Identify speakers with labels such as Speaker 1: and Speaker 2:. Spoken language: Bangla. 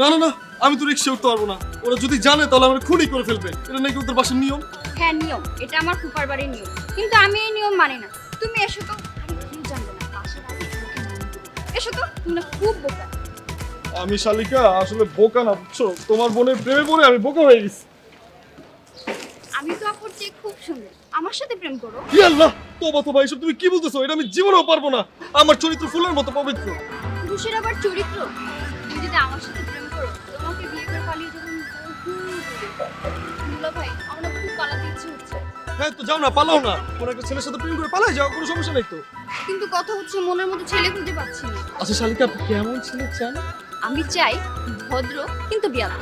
Speaker 1: না? না না আমি তো রিক্সা উঠতে পারব না। ওরা যদি জানে তাহলে আমার খুনই করে ফেলবে। এটা নাকি ওদের বাসার নিয়ম?
Speaker 2: হ্যাঁ নিয়ম। এটা আমার ফুপার বাড়ির নিয়ম। কিন্তু আমি এই নিয়ম মানি না। তুমি এসো তো। আরে কেউ জানবে না? বাসার আগে তোমাকে নাম দেবো। এসো তো তুমি না খুব বোকা।
Speaker 1: আমি শালিকা আসলে বোকা না বুঝছ? তোমার বোনের প্রেমে পড়ে আমি বোকা হয়ে গেছি।
Speaker 2: আমি তো আপুর চেয়ে খুব সুন্দর। আমার সাথে প্রেম করো।
Speaker 1: কি আল্লাহ তোবা তোবা এসব তুমি কি বলতেছো? এটা আমি জীবনেও পারব না। আমার চরিত্র ফুলের মতো পবিত্র।
Speaker 2: পুরুষের আবার চরিত্র? তুমি যদি আমার সাথে প্রেম করো তোমাকে বিয়ে করে পালিয়ে যাবেন দুলা ভাই আমরা খুব পালাতে ইচ্ছে হচ্ছে।
Speaker 1: হ্যাঁ তো যাও না পালাও না। কোন একটা ছেলের সাথে প্রেম করে পালাই যাও কোনো সমস্যা নেই তো।
Speaker 2: কিন্তু কথা হচ্ছে মনের মতো ছেলে খুঁজে পাচ্ছি না।
Speaker 1: আচ্ছা শালিকা কেমন ছেলে চান?
Speaker 2: আমি চাই ভদ্র কিন্তু বিয়াদ